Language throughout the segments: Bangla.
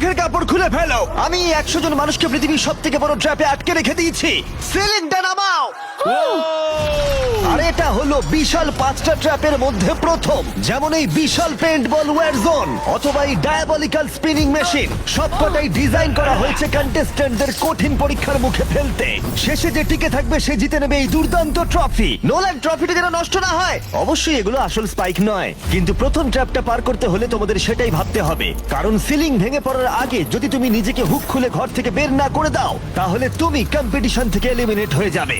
চোখের কাপড় খুলে ফেলো। আমি একশো জন মানুষকে পৃথিবীর সব থেকে বড় ট্র্যাপে আটকে রেখে দিয়েছি। সিলিন্ডার নামাও। আর এটা হলো বিশাল পাঁচটা ট্র্যাপের মধ্যে প্রথম। যেমন এই বিশাল পেন্ট বল ওয়ার জোন অথবা এই ডায়াবলিক্যাল স্পিনিং মেশিন সবকটাই ডিজাইন করা হয়েছে কন্টেস্ট্যান্টদের কঠিন পরীক্ষার মুখে ফেলতে। শেষে যে টিকে থাকবে, সে জিতে নেবে এই দুর্দান্ত ট্রফি নোল্যান্ড ট্রফিটা যেন নষ্ট না হয়। অবশ্যই এগুলো আসল স্পাইক নয়। কিন্তু প্রথম ট্র্যাপটা পার করতে হলে তোমাদের সেটাই ভাবতে হবে। কারণ সিলিং ভেঙে পড়ার আগে যদি তুমি নিজেকে হুক খুলে ঘর থেকে বের না করে দাও, তাহলে তুমি কম্পিটিশন থেকে এলিমিনেট হয়ে যাবে।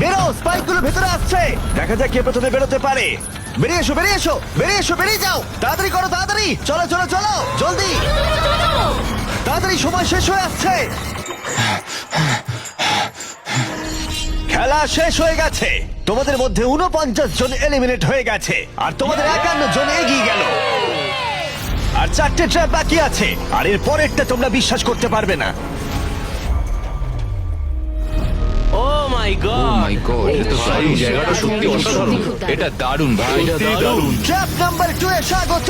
বেরো স্পাইকগুলো আসছে। দেখা যাক কে প্রথমে বেরোতে পারে। বেরিয়ে এসো বেরিয়ে এসো বেরিয়ে এসো, বেরিয়ে যাও। তাড়াতাড়ি করো, তাড়াতাড়ি। চলো চলো চলো। জলদি। তাড়াতাড়ি, সময় শেষ হয়ে আসছে। খেলা শেষ হয়ে গেছে। তোমাদের মধ্যে উনপঞ্চাশ জন এলিমিনেট হয়ে গেছে। আর তোমাদের একান্ন জন এগিয়ে গেল। আর চারটে ট্র্যাপ বাকি আছে। আর এর পরেরটা তোমরা বিশ্বাস করতে পারবে না। মাই গড মাই গড এটা তো দারুণ জায়গাটা সত্যি অসাধারণ এটা দারুণ ভাই এটা দারুণ। ট্র্যাপ নাম্বার টু এ স্বাগত।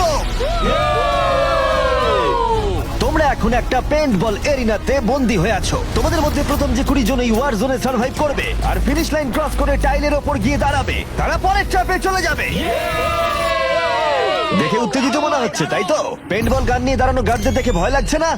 তোমরা এখন একটা পেন্ট বল এরিনাতে বন্দি হয়ে আছো। তোমাদের মধ্যে প্রথম যে কুড়ি জন এই ওয়ার জোনে সার্ভাইভ করবে আর ফিনিশ লাইন ক্রস করে টাইলের ওপর গিয়ে দাঁড়াবে তারা পরের ট্র্যাপে চলে যাবে। দেখে উত্তেজিত মনে হচ্ছে তাই তো? পেন্ট বল গান নিয়ে দাঁড়ানো গার্ডদের দেখে ভয় লাগছে না?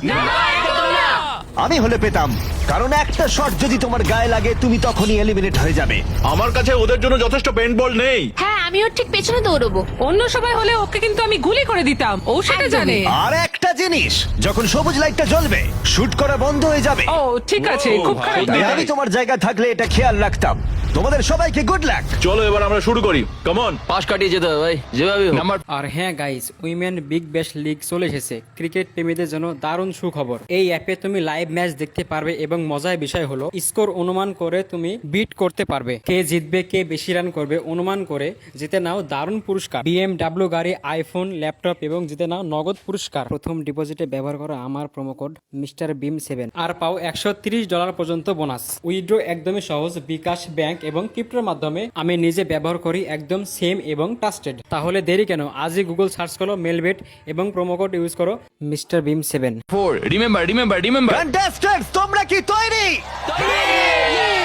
আমি হলে পেতাম। কারণ একটা শট যদি তোমার গায়ে লাগে তুমি তখনই এলিমিনেট হয়ে যাবে। আমার কাছে ওদের জন্য যথেষ্ট পেন্টবল নেই। হ্যাঁ আমি ওর ঠিক পেছনে দৌড়বো। অন্য সবাই হলে ওকে কিন্তু আমি গুলি করে দিতাম। ও সেটা। জানে। আর একটা জিনিস যখন সবুজ লাইটটা জ্বলবে শুট করা বন্ধ হয়ে যাবে। ও ঠিক আছে খুব খারাপ তাই আমি তোমার জায়গা থাকলে এটা খেয়াল রাখতাম। তোমাদের সবাইকে গুড লাক চলো এবার আমরা শুরু করি। কমন পাশ কাটিয়ে যেতে হবে ভাই যেভাবে নাম্বার আর হ্যাঁ guys women big bash league চলে এসেছে। ক্রিকেট প্রেমীদের জন্য দারুণ সুখবর। এই অ্যাপে তুমি লাইভ ম্যাচ দেখতে পারবে এবং মজার বিষয় হলো স্কোর অনুমান করে তুমি বিট করতে পারবে। কে জিতবে কে বেশি রান করবে অনুমান করে জিতে নাও দারুণ পুরস্কার। বিএমডাব্লিউ গাড়ি আইফোন ল্যাপটপ এবং জিতে নাও নগদ পুরস্কার। প্রথম ডিপোজিটে ব্যবহার করো আমার promo code mister beam seven আর পাও একশো ত্রিশ ডলার পর্যন্ত বোনাস উইথড্র একদমই সহজ বিকাশ ব্যাংক এবং ক্রিপ্টোর মাধ্যমে আমি নিজে ব্যবহার করি একদম সেম এবং ট্রাস্টেড তাহলে দেরি কেন? আজই গুগল সার্চ করো মেলবেট এবং প্রোমো কোড ইউজ করো mister beam seven four remember remember remember contestants তোমরা কি তৈরি?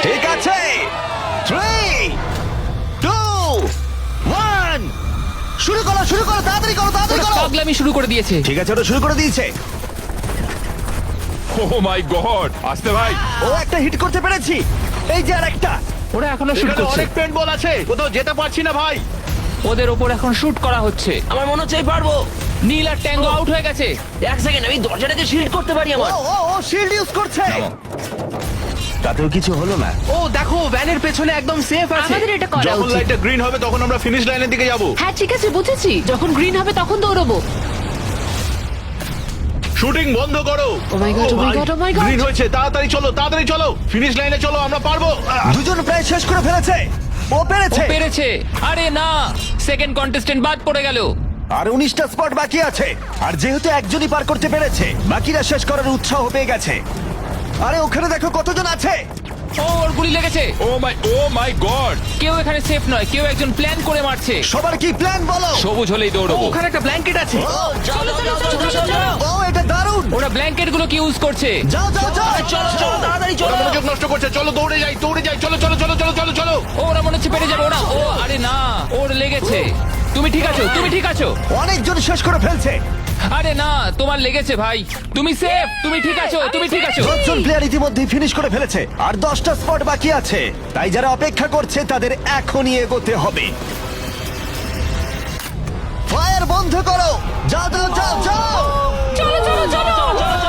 ঠিক আছে। থ্রি টু ওয়ান শুরু করো শুরু করো তাড়াতাড়ি করো তাড়াতাড়ি করো। পাগলামি শুরু করে দিয়েছে। ঠিক আছে ওটা শুরু করে দিয়েছে। ও মাই গড আসতে ভাই। ও একটা হিট করতে পেরেছি। এই যে আর একটা ওরা এখনও শুট এখানে করছে। অনেক পেন্ট বল আছে। কোথাও যেতে পারছি না ভাই। ওদের ওপর এখন শুট করা হচ্ছে। আমার মনে হচ্ছে আমি পারব। নীল আর ট্যাঙ্গো আউট হয়ে গেছে। এক সেকেন্ড আমি দরজাটাকে শিল্ড করতে পারি আমার। ও ও শিল্ড ইউজ করছে। তাতেও কিছু হলো না। ও দেখো ভ্যানের পেছনে একদম সেফ আছে। আমাদের এটা করা যখন উচিত। লাইটটা গ্রিন হবে তখন আমরা ফিনিশ লাইনের দিকে যাব। হ্যাঁ ঠিক আছে বুঝেছি। যখন গ্রিন হবে তখন দৌড়বো। শুটিং বন্ধ করো। ও my god oh my god oh my god green হয়েছে তাড়াতাড়ি চলো তাড়াতাড়ি চলো। ফিনিশ লাইনে চলো আমরা পারব। আহ! দুজন প্রায় শেষ করে ফেলেছে। ও ও পেরেছে। পেরেছে আরে না সেকেন্ড কন্টেস্টেন্ট বাদ পড়ে গেল। আর উনিশটা স্পট বাকি আছে। আর যেহেতু একজনই পার করতে পেরেছে বাকিরা শেষ করার উৎসাহ পেয়ে গেছে। আরে ওখানে দেখো কতজন আছে। ও ওর গুলি লেগেছে। Oh my oh my god. কেউ এখানে সেফ নয় কেউ একজন প্ল্যান করে মারছে। সবার কি প্ল্যান বলো? সবুজ হলেই দৌড়বো। ওখানে একটা ব্ল্যাঙ্কেট আছে। চলো চলো চলো চলো। ও এটা দারুণ। ওরা ব্ল্যাঙ্কেটগুলো কি ইউজ করছে? যাও যাও যাও চলো চলো তাড়াতাড়ি চলো। মনোযোগ নষ্ট করছে চলো দৌড়ে যাই দৌড়ে যাই চলো চলো চলো চলো চলো। চলো ও, ওরা মনে হচ্ছে পেরে যাবে ওরা। ও আরে না ওর লেগেছে। তুমি ঠিক আছো তুমি ঠিক আছো। অনেকজন শেষ করে ফেলছে। আরে না তোমার লেগেছে ভাই। তুমি সেফ তুমি ঠিক আছো তুমি ঠিক আছো। দশজন প্লেয়ার ইতিমধ্যে ফিনিশ করে ফেলেছে আর দশটা স্পট বাকি আছে। তাই যারা অপেক্ষা করছে তাদের এখনই এগোতে হবে। ফায়ার বন্ধ করো। যাও যাও যাও যাও। চলো চলো চলো চলো।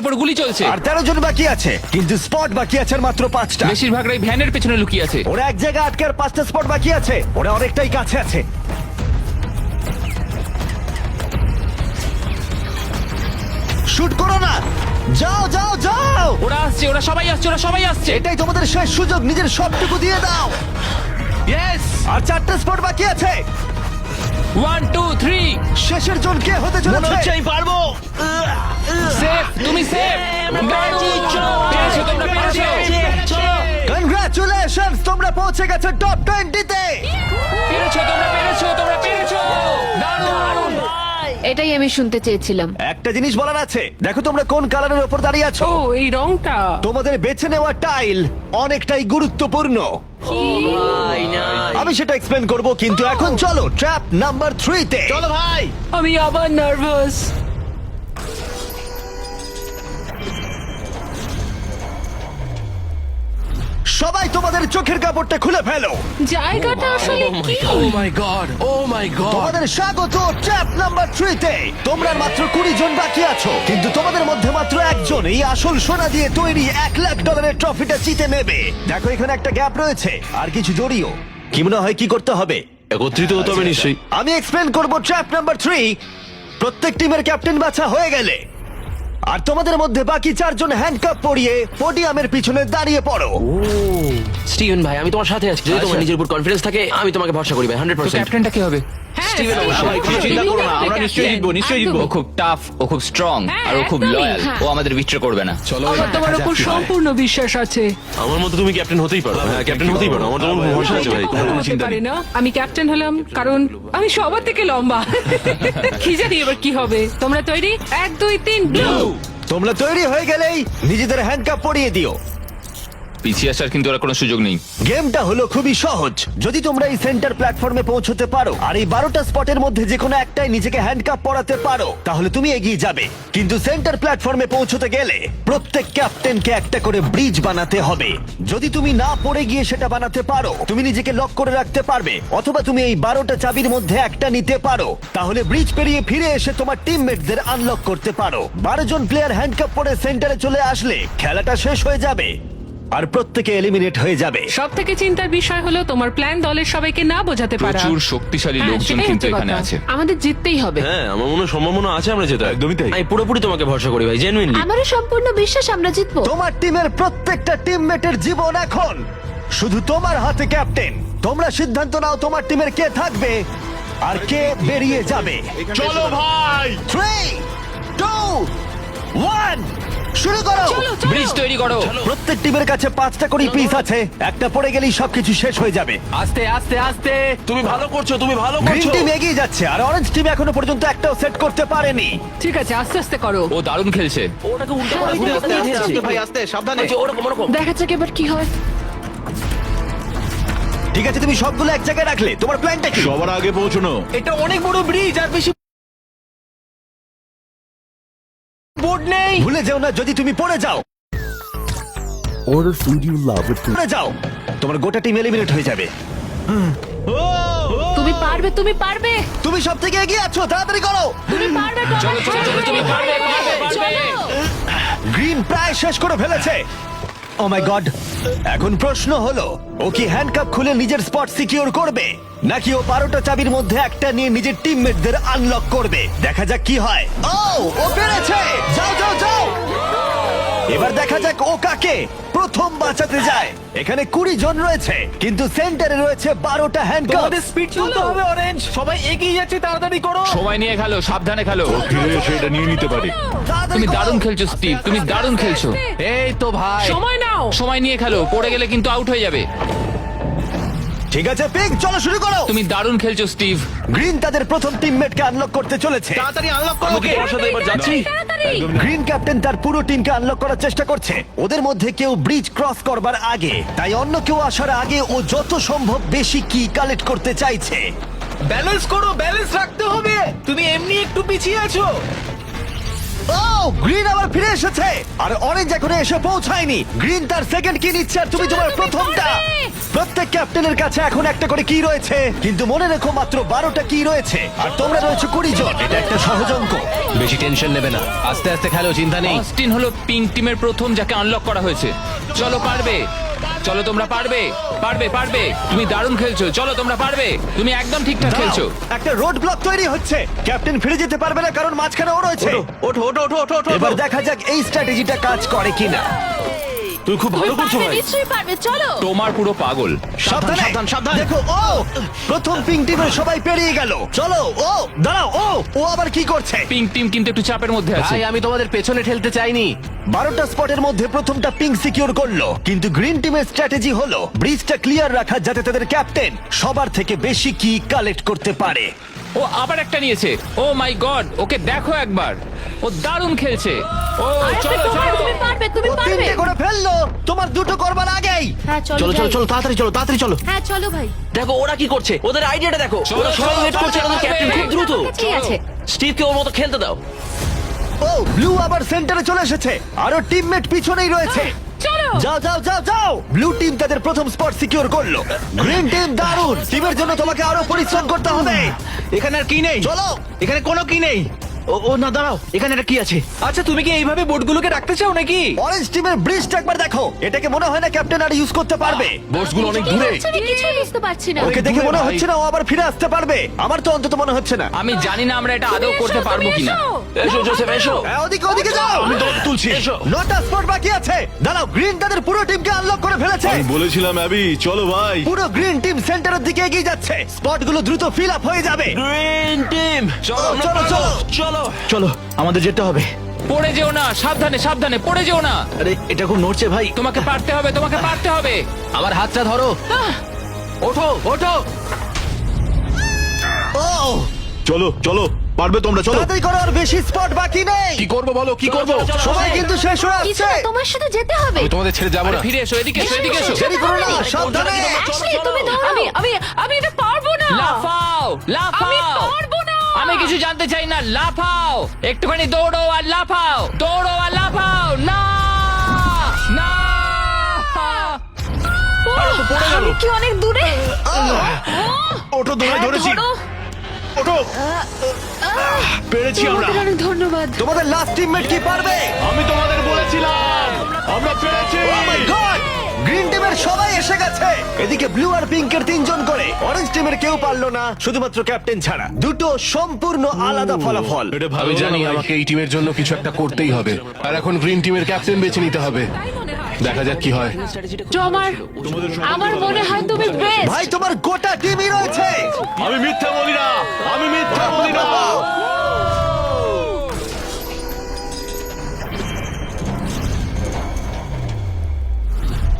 ওপর গুলি চলছে। আর তেরো জন বাকি আছে কিন্তু স্পট বাকি আছে আর মাত্র পাঁচটা। বেশিরভাগরাই ভ্যানের পেছনে লুকিয়ে আছে। ওরা এক জায়গায় আটকে আর পাঁচটা স্পট বাকি আছে ওরা অনেকটাই কাছে আছে। শুট করো না! যাও যাও যাও! ওরা আসছে ওরা সবাই আসছে ওরা সবাই আসছে। এটাই তোমাদের শেষ সুযোগ নিজের সবটুকু দিয়ে দাও। ইয়েস আর চারটে স্পট বাকি আছে। ওয়ান টু থ্রি শেষের জন কে হতে মনে হচ্ছে চলেছে আমি পারব সেফ তুমি সেফ পেরেছ তোমরা পেরেছ কনগ্রাচুলেশনস তোমরা পৌঁছে গেছো টপ টোয়েন্টিতে এটাই আমি শুনতে চেয়েছিলাম। একটা জিনিস বলার আছে। দেখো তোমরা কোন কালারের উপর দাঁড়িয়ে আছো। ও এই রংটা। তোমাদের বেছে নেওয়া টাইল অনেকটাই গুরুত্বপূর্ণ। আমি সেটা এক্সপ্লেন করব কিন্তু এখন চলো ট্র্যাপ নাম্বার থ্রিতে চলো ভাই। আমি আবার নার্ভাস সবাই তোমাদের চোখের কাপড়টা খুলে ফেলো। জায়গাটা আসলে কি? ও my god oh my god তোমাদের স্বাগত ট্র্যাপ নাম্বার থ্রিতে। তোমরা মাত্র কুড়ি জন বাকি আছো কিন্তু তোমাদের মধ্যে মাত্র একজন এই আসল সোনা দিয়ে তৈরি এক লাখ ডলারের ট্রফিটা জিতে নেবে। দেখো এখানে একটা গ্যাপ রয়েছে আর কিছু জড়িও। কি মনে হয় কি করতে হবে? একত্রিত হতে হবে নিশ্চয়ই। আমি এক্সপ্লেন করব ট্র্যাপ নাম্বার থ্রি। প্রত্যেক টিমের ক্যাপ্টেন বাছা হয়ে গেলে। আর তোমাদের মধ্যে বাকি চারজন হ্যান্ডকাপ পরিয়ে পোডিয়ামের পিছনে দাঁড়িয়ে পড়ো। স্টিভেন ভাই আমি তোমার সাথে আছি। যদি তোমার নিজের উপর কনফিডেন্স থাকে আমি তোমাকে ভরসা করি ভাই হান্ড্রেড পার্সেন্ট ক্যাপ্টেনটা কি হবে? স্টিভেন Steven, অবশ্যই। ভাই, কোনো চিন্তা করো না, আমরা নিশ্চয়ই জিতবো, নিশ্চয়ই জিতবো। খুব টাফ ও খুব স্ট্রং আর ও খুব লয়াল। ও আমাদের বিট্রে করবে না। চলো আমার তোমার উপর সম্পূর্ণ বিশ্বাস আছে। আমার মতো তুমি ক্যাপ্টেন হতেই পারো। হ্যাঁ ক্যাপ্টেন হতেই পারো। আমার তোমার ভরসা আছে ভাই কোনো চিন্তা নেই। আমি ক্যাপ্টেন হলাম কারণ আমি সবার থেকে লম্বা। কি জানি এবার কি হবে? তোমরা তৈরি? এক দুই তিন ব্লু! তোমরা তৈরি হয়ে গেলেই নিজেদের হ্যান্ডকাপ পরিয়ে দিও। পিছিয়ে আসার কিন্তু আর কোনো সুযোগ নেই। গেমটা হলো খুবই সহজ। যদি তোমরা এই সেন্টার প্ল্যাটফর্মে পৌঁছতে পারো, আর এই বারোটা স্পটের মধ্যে যে কোনো একটাই নিজেকে হ্যান্ডকাপ পরাতে পারো, তাহলে তুমি এগিয়ে যাবে। কিন্তু সেন্টার প্ল্যাটফর্মে পৌঁছতে গেলে প্রত্যেক ক্যাপ্টেনকে একটা করে ব্রিজ বানাতে হবে। যদি তুমি না পড়ে গিয়ে সেটা বানাতে পারো, তুমি নিজেকে লক করে রাখতে পারবে, অথবা তুমি এই বারোটা চাবির মধ্যে একটা নিতে পারো, তাহলে ব্রিজ পেরিয়ে ফিরে এসে তোমার টিমমেটদের আনলক করতে পারো। বারো জন প্লেয়ার হ্যান্ডকাপ পরে সেন্টারে চলে আসলে খেলাটা শেষ হয়ে যাবে। আর প্রত্যেকে এলিমিনেট হয়ে যাবে। সব থেকে চিন্তার বিষয় হলো তোমার প্ল্যান দলের সবাইকে না বোঝাতে পারা। প্রচুর শক্তিশালী হ্যাঁ, লোকজন সেটাই কিন্তু হচ্ছে এখানে কথা। আছে। আমাদের জিততেই হবে। হ্যাঁ আমার মনে হয় সম্ভাবনা আছে আমরা যেটা একদমই তাই। আমি পুরোপুরি তোমাকে ভরসা করি ভাই জেনুইনলি আমারও সম্পূর্ণ বিশ্বাস আমরা জিতবো। তোমার টিমের প্রত্যেকটা টিমমেটের জীবন এখন। শুধু তোমার হাতে ক্যাপ্টেন তোমরা সিদ্ধান্ত নাও তোমার টিমের কে থাকবে আর কে বেরিয়ে যাবে। চলো ভাই। থ্রি টু ওয়ান শুরু করো। ব্রিজ তৈরি করো। প্রত্যেক টিমের কাছে পাঁচটা করে পিস আছে। একটা পড়ে গেলেই সবকিছু শেষ হয়ে যাবে। আস্তে আস্তে আস্তে। তুমি ভালো করছ তুমি ভালো গ্রিন করছ। টিম এগিয়ে যাচ্ছে আর অরেঞ্জ টিম এখনও পর্যন্ত একটাও সেট করতে পারেনি। ঠিক আছে আস্তে আস্তে করো। ও দারুণ খেলছে। ওটাকে উল্টো করে ঘুরে আসতে আস্তে আস্তে ভাই আস্তে সাবধানে। ওরকম ওরকম। দেখা যাক এবার কি হয়। ঠিক আছে তুমি সবগুলো এক জায়গায় রাখলে তোমার প্ল্যানটা কি সবার আগে পৌঁছানো এটা অনেক বড় ব্রিজ আর বেশি বোর্ড নেই। ভুলে যেও না যদি তুমি পড়ে যাও। Order food you love with পড়ে যাও তোমার গোটা টিম এলিমিনেট হয়ে যাবে। তুমি পারবে তুমি পারবে। তুমি সব থেকে এগিয়ে আছো তাড়াতাড়ি করো। তুমি পারবে চলো চলো চলো তুমি পারবে পারবে। পারবে। গ্রিন প্রায় শেষ করে ফেলেছে। ও মাই গড এখন প্রশ্ন হলো, ও কি হ্যান্ডকাপ খুলে নিজের স্পট সিকিউর করবে? নাকি ও বারোটা চাবির মধ্যে একটা নিয়ে নিজের টিমমেটদের আনলক করবে? দেখা যাক কি হয়। ও ও পেরেছে! যাও যাও যাও! এবার দেখা যাক ও কাকে প্রথম বাঁচাতে যায়। এখানে কুড়ি জন রয়েছে কিন্তু সেন্টারে রয়েছে বারোটা হ্যান্ডকাপ স্পিড তুলতে হবে অরেঞ্জ সবাই এগিয়ে যাচ্ছে তাড়াতাড়ি করো। সবাই নিয়ে খেলো সাবধানে খেলো। ফিরে এসে নিয়ে নিতে পারি। তুমি দারুণ খেলছো স্টিভ তুমি দারুণ খেলছো। এই তো ভাই। সময় নাও। সময় নিয়ে খেলো পড়ে গেলে কিন্তু আউট হয়ে যাবে। ঠিক আছে পিক চলো শুরু করো। তুমি দারুণ খেলছো স্টিভ। গ্রিন তাদের প্রথম টিমমেটকে আনলক করতে চলেছে। তাড়াতাড়ি আনলক করো আমি কি তোমার সাথে এবার যাচ্ছি। গ্রিন ক্যাপ্টেন তার পুরো টিমকে আনলক করার চেষ্টা করছে। ওদের মধ্যে কেউ ব্রিজ ক্রস করবার আগে। তাই অন্য কেউ আসার আগে ও যত সম্ভব বেশি কি কালেক্ট করতে চাইছে। ব্যালেন্স করো ব্যালেন্স রাখতে হবে। তুমি এমনি একটু পিছিয়ে আছো। ও গ্রিন আবার ফিরে এসেছে। আর অরেঞ্জ এখনও এসে পৌঁছায়নি। গ্রিন তার সেকেন্ড কি নিচ্ছে আর তুমি তোমার প্রথমটা। প্রত্যেক ক্যাপ্টেনের কাছে এখন একটা করে কি রয়েছে। কিন্তু মনে রেখো মাত্র বারোটা কি রয়েছে। আর তোমরা রয়েছে কুড়ি জন। এটা একটা সহজ অঙ্ক। বেশি টেনশন নেবে না। আস্তে আস্তে খেলো চিন্তা নেই। অস্টিন হলো পিঙ্ক টিমের প্রথম যাকে আনলক করা হয়েছে। চলো পারবে। চলো তোমরা পারবে? পারবে পারবে। তুমি দারুণ খেলছো। চলো তোমরা পারবে। তুমি একদম ঠিকঠাক খেলছো। একটা রোড ব্লক তৈরি হচ্ছে। ক্যাপ্টেন ফিরে যেতে পারবে না কারণ মাঝখানে ও রয়েছে। ওঠো ওঠো ওঠো ওঠো ওঠো। এবার দেখা যাক এই স্ট্র্যাটেজিটা কাজ করে কিনা। তুই খুব ভালো করছ পারবে ভাই। নিশ্চয়ই পারবে চলো। তোমার পুরো পাগল। সাবধানে। সাবধান, সাবধান। দেখো ও! প্রথম টিমের সবাই পেরিয়ে গেল। চলো ও দাঁড়াও ও ও আবার কি করছে? পিঙ্ক টিম কিন্তু একটু চাপের মধ্যে আছে। ভাই আমি তোমাদের পেছনে ঠেলতে চাইনি। বারোটা স্পটের মধ্যে প্রথমটা পিঙ্ক সিকিউর করল। কিন্তু গ্রিন টিমের স্ট্র্যাটেজি হলো ব্রিজটা ক্লিয়ার রাখা যাতে তাদের ক্যাপ্টেন সবার থেকে বেশি কি কালেক্ট করতে পারে। ও আবার একটা নিয়েছে। ও মাই গড ওকে দেখো একবার। ও দারুণ খেলছে। ও আরে চলো তোমার চলো। তুমি পারবে তুমি ও পারবে। তিনটে করে ফেলল। তোমার দুটো করবার আগেই। হ্যাঁ চলো চলো চলো চলো তাড়াতাড়ি চলো তাড়াতাড়ি চলো। হ্যাঁ চলো ভাই। দেখো ওরা কি করছে? ওদের আইডিয়াটা দেখো। চলো, ওরা সবাই চলো, ওয়েট করছে ওদের তাড়াতাড়ি ক্যাপ্টেন খুব দ্রুত। ঠিক আছে স্টিভকে ওর মতো খেলতে দাও। ও ব্লু আবার সেন্টারে চলে এসেছে। আরও টিমমেট পিছনেই রয়েছে। চলো। যাও যাও যাও যাও। ব্লু টিম তাদের প্রথম স্পট সিকিউর করল। গ্রিন টিম দারুণ। টিমের জন্য তোমাকে আরও পরিশ্রম করতে হবে। এখানে আর কি নেই? চলো। এখানে কোনো কি নেই? ও ও না দাঁড়াও। এখানে কি আছে? আচ্ছা তুমি কি এইভাবে বোর্ডগুলোকে রাখতে চাও নাকি? অরেঞ্জ টিমের ব্রিজটা একবার দেখো। এটাকে মনে হয় না ক্যাপ্টেন আর ইউজ করতে পারবে। অনেক দূরে। কিছুই বুঝতে পারছি না। ওকে দেখে মনে হচ্ছে না ও আবার ফিরে আসতে পারবে। আমার তো অন্তত মনে হচ্ছে না। আমি জানি না আমরা এটা আদৌ করতে পারব কিনা। এসো জোসেফ এসো। হ্যাঁ, ওদিকে ওদিকে যাও। আমি তোমাকে তুলছি। এসো। নটা স্পট বাকি আছে। দাঁড়াও গ্রিন তাদের পুরো টিমকে আনলক করে ফেলেছে। আমি বলেছিলাম অ্যাবি চলো ভাই। পুরো গ্রিন টিম সেন্টারের দিকে এগিয়ে যাচ্ছে। স্পটগুলো দ্রুত ফিল আপ হয়ে যাবে। গ্রিন টিম চলো, চলো। চলো চলো আমাদের যেতে হবে। পড়ে যেও না সাবধানে সাবধানে পড়ে যেও না। আরে এটা খুব নড়ছে ভাই। তোমাকে পারতে হবে তোমাকে পারতে হবে। আমার হাতটা ধরো। ওঠো ওঠো। ও! চলো চলো। পারবে তোমরা চলো। তাড়াতাড়ি করো আর বেশি স্পট বাকি নেই। কি করব বলো কি করব? সময় কিন্তু শেষ হয়ে কিছু আসছে। না, তোমার সাথে যেতে হবে। আমি তোমাদের ছেড়ে যাব না। ফিরে এসো এদিকে এসো এদিকে এসো। দেরি করো না সাবধানে। অ্যাশলি তুমি দৌড়াও আমি আমি আমি এটা পারব না। লাফাও লাফাও। আমি পারব না। আমি কিছু জানতে চাই না লাফাও। একটুখানি দৌড়ো আর লাফাও। দৌড়ো আর লাফাও। না না। আমি কি অনেক দূরে? ওটো ধরে হ্যাঁ, ধরেছি। ধরো। ওটো পেরেছি আমরা। তোমাদের অনেক ধন্যবাদ। তোমাদের লাস্ট টিমমেট কি পারবে? আমি তোমাদের বলেছিলাম আমরা পেরেছি। গ্রিন টিমের সবাই এসে গেছে। এদিকে ব্লু আর পিঙ্কের তিনজন করে। অরেঞ্জ টিমের কেউ পারল না শুধুমাত্র ক্যাপ্টেন ছাড়া। দুটো সম্পূর্ণ আলাদা ফলাফল। এটা ভালো আমি জানি আমাকে এই টিমের জন্য কিছু একটা করতেই হবে। আর এখন গ্রিন টিমের ক্যাপ্টেন বেছে নিতে হবে। দেখা যাক কি হয়। তোমার আমার মনে হয় তুমি বেস্ট ভাই তোমার গোটা টিমই রয়েছে। আমি মিথ্যা বলি না। আমি মিথ্যা বলি না।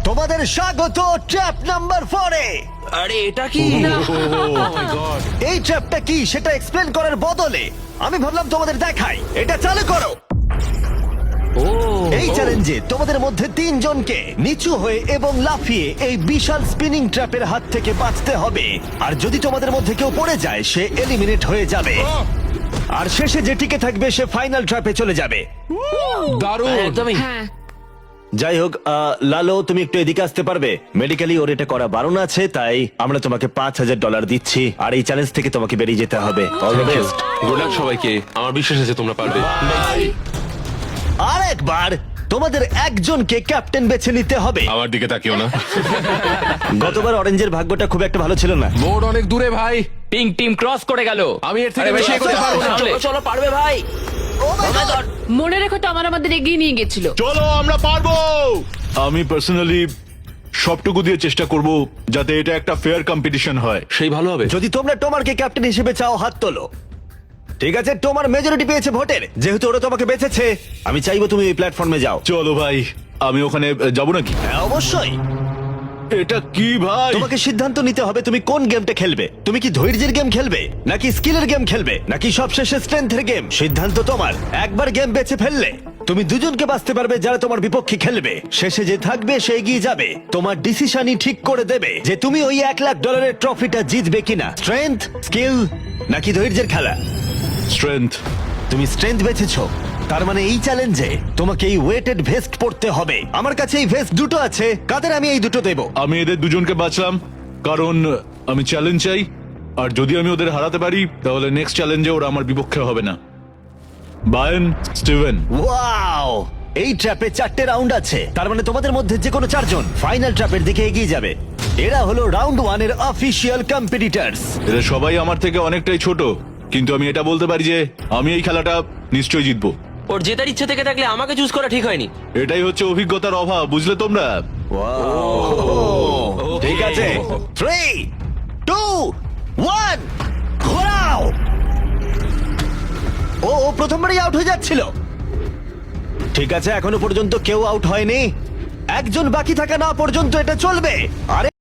তোমাদের স্বাগত ট্র্যাপ নাম্বার ফোরে। আরে এটা কি? এই ট্র্যাপটা কি সেটা এক্সপ্লেন করার বদলে? আমি ভাবলাম তোমাদের দেখাই। এটা চালু করো। এই চ্যালেঞ্জে তোমাদের মধ্যে তিনজনকে নিচু হয়ে এবং লাফিয়ে এই বিশাল স্পিনিং ট্র্যাপের হাত থেকে বাঁচতে হবে। আর যদি তোমাদের মধ্যে কেউ পড়ে যায় সে এলিমিনেট হয়ে যাবে। আর শেষে যে টিকে থাকবে সে ফাইনাল ট্র্যাপে চলে যাবে। দারুণ! একদমই। হ্যাঁ। যাই হোক আহ, লালো তুমি একটু এদিকে আসতে পারবে। মেডিকেলি ওর এটা করা বারণ আছে তাই আমরা তোমাকে পাঁচ হাজার ডলার দিচ্ছি। আর এই চ্যালেঞ্জ থেকে তোমাকে বেরিয়ে যেতে হবে. গুড লাক সবাইকে। আমার বিশ্বাস আছে তোমরা পারবে। আর একবার তোমাদের একজনকে ক্যাপ্টেন বেছে নিতে হবে। আমার দিকে তাকিও না। গতবার অরেঞ্জের ভাগ্যটা খুব একটা ভালো ছিল না। বোর্ড অনেক দূরে ভাই। পিঙ্ক টিম ক্রস করে গেল। আমি এর থেকে বেশি এগোতে পারব না। চলো চলো পারবে ভাই। Oh God! মনে রেখো তো আমার আমাদের এগিয়ে নিয়ে গেছিল চলো আমরা পারব। আমি পার্সোনালি সবটুকু দিয়ে চেষ্টা করব যাতে এটা একটা ফেয়ার কম্পিটিশন হয়। সেই ভালো হবে। যদি তোমরা টোমারকে ক্যাপ্টেন হিসেবে চাও হাত তোলো। ঠিক আছে তোমার মেজরিটি পেয়েছে ভোটের। যেহেতু ওরা তোমাকে বেঁচেছে আমি চাইব তুমি এই প্ল্যাটফর্মে যাও। চলো ভাই আমি ওখানে যাব নাকি? হ্যাঁ অবশ্যই। এটা কি ভাই? তোমাকে সিদ্ধান্ত নিতে হবে তুমি কোন গেমটা খেলবে। তুমি কি ধৈর্যের গেম খেলবে নাকি স্কিলের গেম খেলবে নাকি সবশেষে স্ট্রেংথের গেম সিদ্ধান্ত তোমার। একবার গেম বেছে ফেললে তুমি দুজনকে বাঁচতে পারবে যারা তোমার বিপক্ষে খেলবে। শেষে যে থাকবে সে এগিয়ে যাবে। তোমার ডিসিশনই ঠিক করে দেবে যে তুমি ওই এক লাখ ডলারের ট্রফিটা জিতবে কিনা। স্ট্রেংথ স্কিল নাকি ধৈর্যের খেলা? স্ট্রেংথ তুমি স্ট্রেংথ বেছেছো। তার মানে এই চ্যালেঞ্জে তোমাকে এই ওয়েটেড ভেস্ট পড়তে হবে। আমার কাছে এই ভেস্ট দুটো আছে। কাদের আমি এই দুটো দেবো? আমি এদের দুজনকে বাঁচলাম। কারণ আমি চ্যালেঞ্জ চাই। আর যদি আমি ওদের হারাতে পারি তাহলে নেক্সট চ্যালেঞ্জে ওরা আমার বিপক্ষে হবে না। বায়ন স্টিভেন ওয়াও এই ট্র্যাপে চারটে রাউন্ড আছে। তার মানে তোমাদের মধ্যে যে কোনো চারজন ফাইনাল ট্র্যাপের দিকে এগিয়ে যাবে। এরা হলো রাউন্ড ওয়ানের অফিসিয়াল কম্পিটিটার্স এরা সবাই আমার থেকে অনেকটাই ছোট। কিন্তু আমি এটা বলতে পারি যে আমি এই খেলাটা নিশ্চয়ই জিতবো। ওর জেতার ইচ্ছে থেকে থাকলে আমাকে চুজ করা ঠিক হয়নি। এটাই হচ্ছে অভিজ্ঞতার অভাব বুঝলে তোমরা? ঠিক আছে। থ্রি টু ওয়ান ঘোরাও! ও ও প্রথমবারই আউট হয়ে যাচ্ছিল। ঠিক আছে এখনও পর্যন্ত কেউ আউট হয়নি। একজন বাকি থাকা না পর্যন্ত এটা চলবে। আরে